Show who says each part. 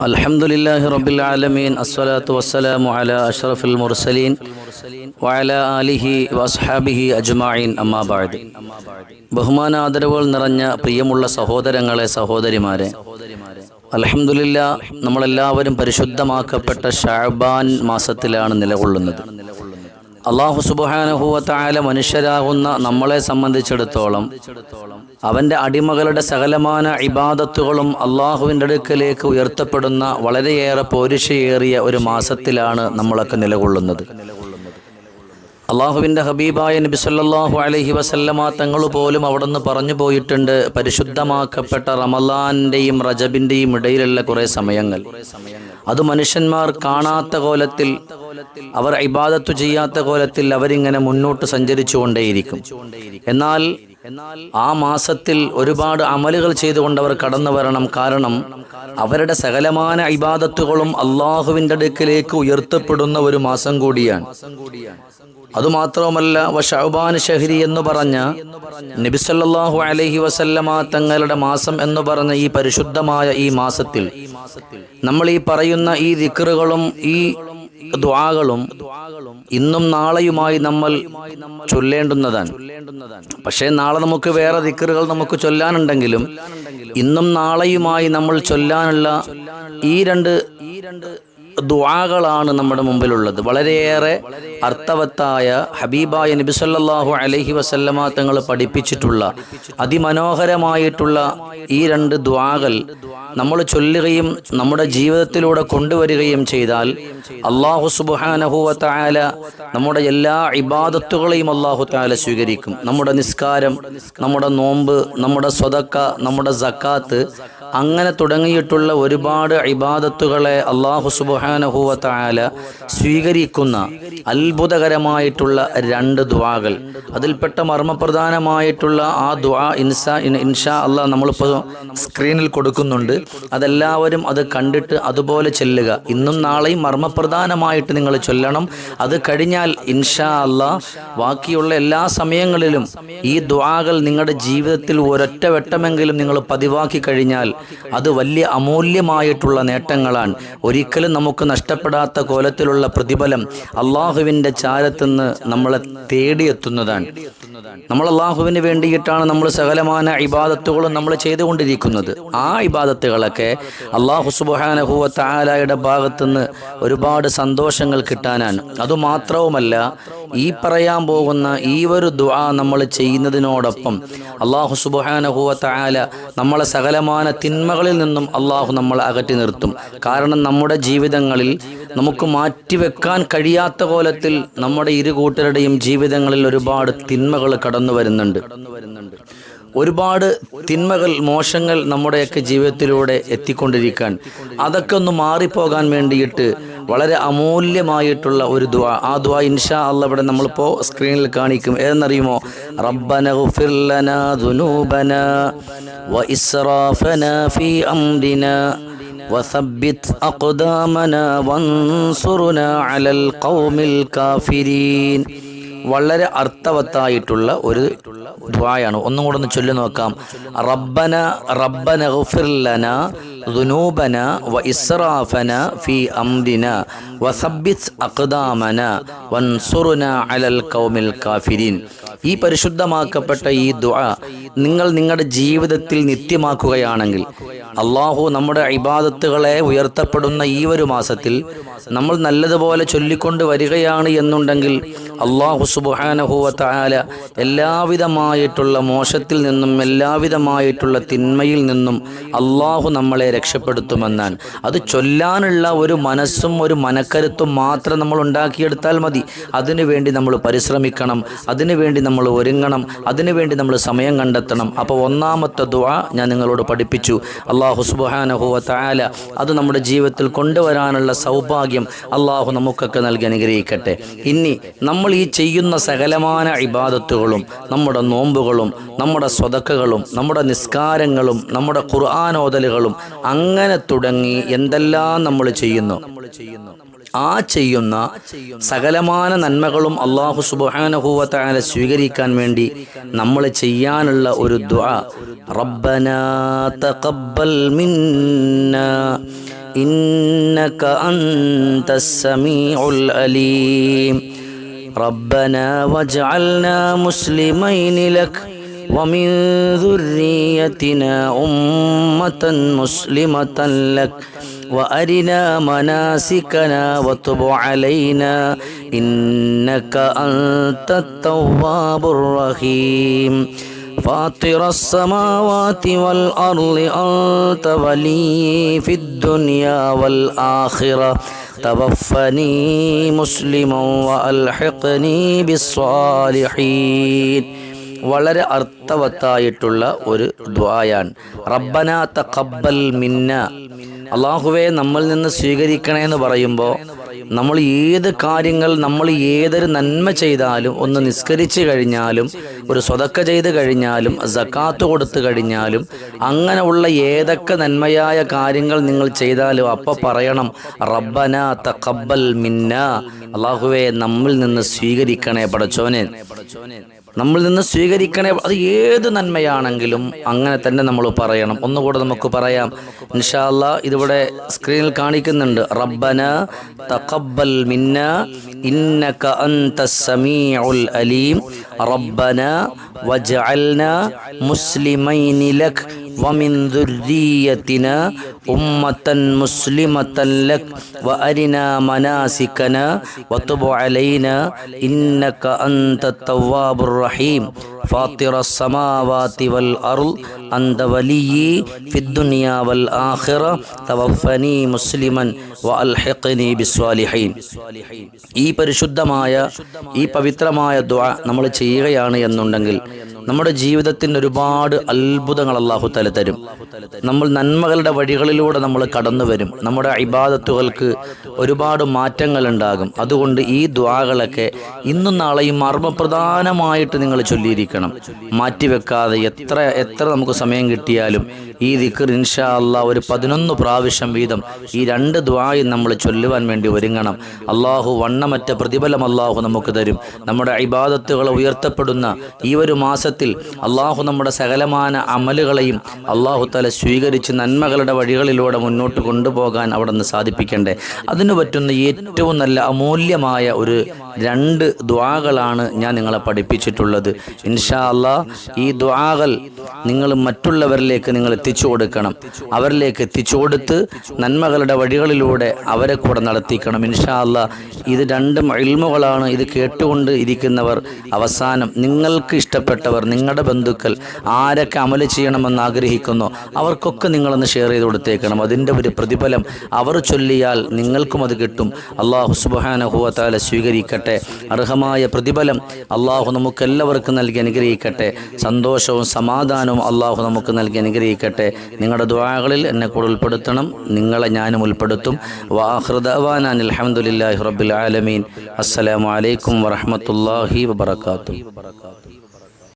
Speaker 1: الحمد لله رب العالمين الصلاة والسلام على أشرف المرسلين وعلى آله وأصحابه أجمعين أما بعد ബഹുമാന ആദരവുകൾ നിറഞ്ഞ പ്രിയമുള്ള സഹോദരങ്ങളെ സഹോദരിമാരെ അലഹമുല്ല നമ്മളെല്ലാവരും പരിശുദ്ധമാക്കപ്പെട്ട ഷാബാൻ മാസത്തിലാണ് നിലകൊള്ളുന്നത് അള്ളാഹു സുബാനുഹൂവത്തായ മനുഷ്യരാകുന്ന നമ്മളെ സംബന്ധിച്ചിടത്തോളം അവന്റെ അടിമകളുടെ സകലമാന ഇബാദത്തുകളും അള്ളാഹുവിന്റെ അടുക്കലേക്ക് ഉയർത്തപ്പെടുന്ന വളരെയേറെ പോരിശയേറിയ ഒരു മാസത്തിലാണ് നമ്മളൊക്കെ നിലകൊള്ളുന്നത്. അള്ളാഹുവിന്റെ ഹബീബായ നബി സല്ലല്ലാഹു അലൈഹി വസല്ലമ തങ്ങൾ പോലും അവിടുന്ന് പറഞ്ഞു പോയിട്ടുണ്ട്. പരിശുദ്ധമാക്കപ്പെട്ട റമലാന്റെയും റജബിന്റെയും ഇടയിലുള്ള കുറേ സമയങ്ങൾ. അത് മനുഷ്യന്മാർ കാണാത്ത കോലത്തിൽ അവർ ഇബാദത്തു ചെയ്യാത്ത കോലത്തിൽ അവരിങ്ങനെ മുന്നോട്ട് സഞ്ചരിച്ചുകൊണ്ടേയിരിക്കും. എന്നാൽ ആ മാസത്തിൽ ഒരുപാട് അമലുകൾ ചെയ്തുകൊണ്ടവർ കടന്നു വരണം. കാരണം അവരുടെ സകലമാന ഇബാദത്തുകളും അള്ളാഹുവിന്റെ അടുക്കിലേക്ക് ഉയർത്തപ്പെടുന്ന ഒരു മാസം കൂടിയാണ്. അതുമാത്രവുമല്ല വഷാബാൻ ഷഹരി എന്ന് പറഞ്ഞ നബിസല്ലാഹു അലഹി വസല്ലമ തങ്ങളുടെ മാസം എന്ന് പറഞ്ഞ ഈ പരിശുദ്ധമായ ഈ മാസത്തിൽ നമ്മൾ ഈ പറയുന്ന ഈ ദിക്കറുകളും ഈ ദ്വാകളും ഇന്നും നാളെയുമായി നമ്മൾ ചൊല്ലേണ്ടുന്നതാണ്. പക്ഷേ നാളെ നമുക്ക് വേറെ ദിക്കറുകൾ നമുക്ക് ചൊല്ലാനുണ്ടെങ്കിലും ഇന്നും നാളെയുമായി നമ്മൾ ചൊല്ലാനുള്ള ഈ രണ്ട് ദുആകളാണ് നമ്മുടെ മുമ്പിലുള്ളത്. വളരെയേറെ അർത്ഥവത്തായ ഹബീബായ നബി സല്ലല്ലാഹു അലൈഹി വസല്ലമ തങ്ങൾ പഠിപ്പിച്ചിട്ടുള്ള അതിമനോഹരമായിട്ടുള്ള ഈ രണ്ട് ദ്വാകൾ നമ്മൾ ചൊല്ലുകയും നമ്മുടെ ജീവിതത്തിലൂടെ കൊണ്ടുവരികയും ചെയ്താൽ അള്ളാഹു സുബാനഹുവ താല നമ്മുടെ എല്ലാ ഇബാദത്തുകളെയും അള്ളാഹു താല സ്വീകരിക്കും. നമ്മുടെ നിസ്കാരം നമ്മുടെ നോമ്പ് നമ്മുടെ സ്വതക്ക നമ്മുടെ സക്കാത്ത് അങ്ങനെ തുടങ്ങിയിട്ടുള്ള ഒരുപാട് ഇബാദത്തുകളെ അള്ളാഹു സുബാനഹുവ സ്വീകരിക്കുന്ന സ്വീകരിക്കുന്ന അത്ഭുതകരമായിട്ടുള്ള രണ്ട് ദ്വാകൾ അതിൽപ്പെട്ട മർമ്മപ്രധാനമായിട്ടുള്ള ആ ദ്വാ ഇൻസാ ഇൻഷാ അല്ല നമ്മളിപ്പോൾ സ്ക്രീനിൽ കൊടുക്കുന്നുണ്ട്. അതെല്ലാവരും അത് കണ്ടിട്ട് അതുപോലെ ചെല്ലുക. ഇന്നും നാളെയും മർമ്മപ്രധാനമായിട്ട് നിങ്ങൾ ചൊല്ലണം. അത് കഴിഞ്ഞാൽ ഇൻഷാ അല്ല ബാക്കിയുള്ള എല്ലാ സമയങ്ങളിലും ഈ ദ്വാകൾ നിങ്ങളുടെ ജീവിതത്തിൽ ഒരൊറ്റ വെട്ടമെങ്കിലും നിങ്ങൾ പതിവാക്കി കഴിഞ്ഞാൽ അത് വലിയ അമൂല്യമായിട്ടുള്ള നേട്ടങ്ങളാണ്. ഒരിക്കലും നമുക്ക് നഷ്ടപ്പെടാത്ത കോലത്തിലുള്ള പ്രതിഫലം അള്ളാഹുവിന്റെ ചാരത്തുനിന്ന് നമ്മളെ തേടിയെത്തുന്നതാണ്. നമ്മൾ അള്ളാഹുവിന് വേണ്ടിയിട്ടാണ് നമ്മൾ സകലമാന ഇബാദത്തുകളും നമ്മൾ ചെയ്തുകൊണ്ടിരിക്കുന്നത്. ആ ഇബാദത്തുകളൊക്കെ അള്ളാഹു സുബാനഹുവ താലായുടെ ഭാഗത്തുനിന്ന് ഒരുപാട് സന്തോഷങ്ങൾ കിട്ടാനാണ്. അതുമാത്രവുമല്ല ഈ പറയാൻ പോകുന്ന ഈ ഒരു ദുആ നമ്മൾ ചെയ്യുന്നതിനോടൊപ്പം അള്ളാഹു സുബാനഹുവ താല നമ്മളെ സകലമാന തിന്മകളിൽ നിന്നും അള്ളാഹു നമ്മളെ അകറ്റി നിർത്തും. കാരണം നമ്മുടെ ജീവിതങ്ങളിൽ നമുക്ക് മാറ്റിവെക്കാൻ കഴിയാത്ത കോലത്തിൽ നമ്മുടെ ഇരു കൂട്ടരുടെയും ജീവിതങ്ങളിൽ ഒരുപാട് തിന്മകൾ കടന്നു വരുന്നുണ്ട്. ഒരുപാട് തിന്മകൾ മോശങ്ങൾ നമ്മുടെയൊക്കെ ജീവിതത്തിലൂടെ എത്തിക്കൊണ്ടിരിക്കാൻ. അതൊക്കെ ഒന്ന് മാറിപ്പോകാൻ വേണ്ടിയിട്ട് വളരെ അമൂല്യമായിട്ടുള്ള ഒരു ദ്വാ ആ ദ്വാ ഇൻഷാ അല്ല ഇവിടെ നമ്മളിപ്പോൾ സ്ക്രീനിൽ കാണിക്കും. ഏതെന്നറിയുമോ? റബ്ബന ഫീ وثبت أقدامنا وانصرنا على القوم الكافرين വളരെ അർത്ഥവത്തായിട്ടുള്ള ഒരു ദ്വായാണ് ഒന്നും കൂടെ ഒന്ന് ചൊല്ലി നോക്കാം റബ്ബന റബ്ബന ഗുഫിർലന ദുനൂബന വ ഇസ്റാഫന ഫി അംദിന വസബ്ബിത് അഖ്ദാമന വൻസുറുന അലൽ ഖൗമിൽ കാഫിരീൻ ഈ പരിശുദ്ധമാക്കപ്പെട്ട ഈ ദുആ നിങ്ങൾ നിങ്ങളുടെ ജീവിതത്തിൽ നിത്യമാക്കുകയാണെങ്കിൽ അള്ളാഹു നമ്മുടെ ഇബാദത്തുകളെ ഉയർത്തപ്പെടുന്ന ഈ ഒരു മാസത്തിൽ നമ്മൾ നല്ലതുപോലെ ചൊല്ലിക്കൊണ്ട് വരികയാണ് എന്നുണ്ടെങ്കിൽ അള്ളാഹു സുബാനഹുവല എല്ലാവിധമായിട്ടുള്ള മോശത്തിൽ നിന്നും എല്ലാവിധമായിട്ടുള്ള തിന്മയിൽ നിന്നും അള്ളാഹു നമ്മളെ രക്ഷപ്പെടുത്തുമെന്നാണ്. അത് ചൊല്ലാനുള്ള ഒരു മനസ്സും ഒരു മനക്കരുത്തും മാത്രം നമ്മൾ ഉണ്ടാക്കിയെടുത്താൽ മതി. അതിനുവേണ്ടി നമ്മൾ പരിശ്രമിക്കണം. അതിനുവേണ്ടി നമ്മൾ ഒരുങ്ങണം. അതിനുവേണ്ടി നമ്മൾ സമയം കണ്ടെത്തണം. അപ്പോൾ ഒന്നാമത്തെ ദുആ ഞാൻ നിങ്ങളോട് പഠിപ്പിച്ചു. അള്ളാഹു സുബാനഹുവ താല അത് നമ്മുടെ ജീവിതത്തിൽ കൊണ്ടുവരാനുള്ള സൗഭാഗ്യം അള്ളാഹു നമുക്കൊക്കെ നൽകി അനുഗ്രഹിക്കട്ടെ. ഇനി നമ്മൾ ഈ ചെയ്യുന്ന സകലമാന ഇബാദത്തുകളും നമ്മുടെ നോമ്പുകളും നമ്മുടെ സ്വതക്കകളും നമ്മുടെ നിസ്കാരങ്ങളും നമ്മുടെ ഖുർആാനോദലുകളും അങ്ങനെ തുടങ്ങി എന്തെല്ലാം നമ്മൾ ചെയ്യുന്നു? ആ ചെയ്യുന്ന സകലമാന നന്മകളും അള്ളാഹു സുബാനഹുവത്താല സ്വീകരിക്കാൻ വേണ്ടി നമ്മൾ ചെയ്യാനുള്ള ഒരു ദ്വാ റബ്ബന തഖബ്ബൽ മിന്ന إنك أنت السميع العليم ربنا واجعلنا مسلمين لك ومن ذريتنا أمة مسلمة لك وأرنا مناسكنا وتب علينا إنك أنت التواب الرحيم فاطر السماوات والأرض أنت ولي في الدنيا والآخرة توفني مسلما وألحقني بالصالحين വളരെ അർത്ഥവത്തായിട്ടുള്ള ഒരു ദ്വായാണ് റബ്ബന തഖബ്ബൽ മിന്ന അള്ളാഹുവെ നമ്മൾ നിന്ന് സ്വീകരിക്കണേ എന്ന് പറയുമ്പോൾ നമ്മൾ ഏത് കാര്യങ്ങൾ നമ്മൾ ഏതൊരു നന്മ ചെയ്താലും ഒന്ന് നിസ്കരിച്ചു കഴിഞ്ഞാലും ഒരു സ്വതക്ക ചെയ്ത് കഴിഞ്ഞാലും സക്കാത്ത് കൊടുത്തു കഴിഞ്ഞാലും അങ്ങനെയുള്ള ഏതൊക്കെ നന്മയായ കാര്യങ്ങൾ നിങ്ങൾ ചെയ്താലും അപ്പോൾ പറയണം റബ്ബന തഖബ്ബൽ മിന്ന. അള്ളാഹുവെ നമ്മിൽ നിന്ന് സ്വീകരിക്കണേ പടച്ചോനെ. നമ്മൾ നിന്ന് സ്വീകരിക്കണേ അത് ഏത് നന്മയാണെങ്കിലും അങ്ങനെ തന്നെ നമ്മൾ പറയണം. ഒന്നുകൂടെ നമുക്ക് പറയാം. നിഷാല്ല ഇതിവിടെ സ്ക്രീനിൽ കാണിക്കുന്നുണ്ട്. റബ്ബന തഖബ്ബൽ മിന്ന ഇന്നക അൻതസ് സമീഉൽ അലീം. റബ്ബന വജഅൽന മുസ്ലിമൈനി ലക് വമിൻ ദുർരിയതിന أمة مسلمة لك وأرنا مناسكنا وتب علينا إنك أنت التواب الرحيم فاطر السماوات والأرض أنت ولي في الدنيا والآخرة توفني مسلما وألحقني بالصالحين ഈ പരിശുദ്ധമായ ഈ പവിത്രമായ ദുആ നമ്മൾ ചെയ്യുകയാണ് എന്നുണ്ടെങ്കിൽ നമ്മുടെ ജീവിതത്തിന് ഒരുപാട് അത്ഭുതങ്ങൾ അള്ളാഹു തല തരും നമ്മൾ നന്മകളുടെ വഴികളിലൂടെ നമ്മൾ കടന്നു വരും. നമ്മുടെ ഇബാദത്തുകൾക്ക് ഒരുപാട് മാറ്റങ്ങൾ ഉണ്ടാകും അതുകൊണ്ട് ഈ ദ്വാകളൊക്കെ ഇന്നും നാളെയും മർമ്മപ്രധാനമായിട്ട് നിങ്ങൾ ചൊല്ലിയിരിക്കണം. മാറ്റിവെക്കാതെ എത്ര എത്ര നമുക്ക് സമയം കിട്ടിയാലും ഈ ദിക്കർ ഇൻഷാ അള്ളാഹ് ഒരു പതിനൊന്ന് പ്രാവശ്യം വീതം ഈ രണ്ട് ദ്വായും നമ്മൾ ചൊല്ലുവാൻ വേണ്ടി ഒരുങ്ങണം. അള്ളാഹു വണ്ണമറ്റ പ്രതിഫലം അള്ളാഹു നമുക്ക് തരും. നമ്മുടെ ഇബാദത്തുകൾ ഉയർത്തപ്പെടുന്ന ഈ ഒരു മാസത്തിൽ അള്ളാഹു നമ്മുടെ സകലമാന അമലുകളെയും അള്ളാഹു തല സ്വീകരിച്ച് നന്മകളുടെ വഴികളിലൂടെ മുന്നോട്ട് കൊണ്ടുപോകാൻ അവിടെ നിന്ന് സാധിപ്പിക്കണ്ടേ. അതിന് പറ്റുന്ന ഏറ്റവും നല്ല അമൂല്യമായ ഒരു രണ്ട് ദ്വാകളാണ് ഞാൻ നിങ്ങളെ പഠിപ്പിച്ചിട്ടുള്ളത്. ഇൻഷാ അല്ലാ ഈ ദ്വാകൾ നിങ്ങൾ മറ്റുള്ളവരിലേക്ക് നിങ്ങൾ എത്തിച്ചു കൊടുക്കണം അവരിലേക്ക് എത്തിച്ചു കൊടുത്ത് നന്മകളുടെ വഴികളിലൂടെ അവരെ കൂടെ നടത്തിക്കണം. ഇൻഷാ അള്ളാ ഇത് രണ്ടും ഇൽമുകളാണ്. ഇത് കേട്ടുകൊണ്ട് ഇരിക്കുന്നവർ അവസാനം നിങ്ങൾക്ക് ഇഷ്ടപ്പെട്ടവർ നിങ്ങളുടെ ബന്ധുക്കൾ ആരൊക്കെ അമൽ ചെയ്യണമെന്ന് ആഗ്രഹിക്കുന്നു അവർക്കൊക്കെ നിങ്ങളൊന്ന് ഷെയർ ചെയ്ത് കൊടുത്തേക്കണം. അതിന്റെ ഒരു പ്രതിഫലം അവർ ചൊല്ലിയാൽ നിങ്ങൾക്കും അത് കിട്ടും. അള്ളാഹു സുബാനഹുവത്താല സ്വീകരിക്കട്ടെ. അർഹമായ പ്രതിഫലം അള്ളാഹു നമുക്കെല്ലാവർക്കും നൽകി അനുഗ്രഹിക്കട്ടെ. സന്തോഷവും സമാധാനവും അള്ളാഹു നമുക്ക് നൽകി അനുഗ്രഹിക്കട്ടെ. നിങ്ങളുടെ ദ്വാകളിൽ എന്നെ കൂടെ ഉൾപ്പെടുത്തണം. നിങ്ങളെ ഞാനും ഉൾപ്പെടുത്തും. വാഹൃദവാൻ അലഹമുല്ലാഹി റബ്ബിൽ ആലമീൻ. അസ്സലാമു അലൈക്കും വറഹമത്തല്ലാഹി വബർക്കാത്തു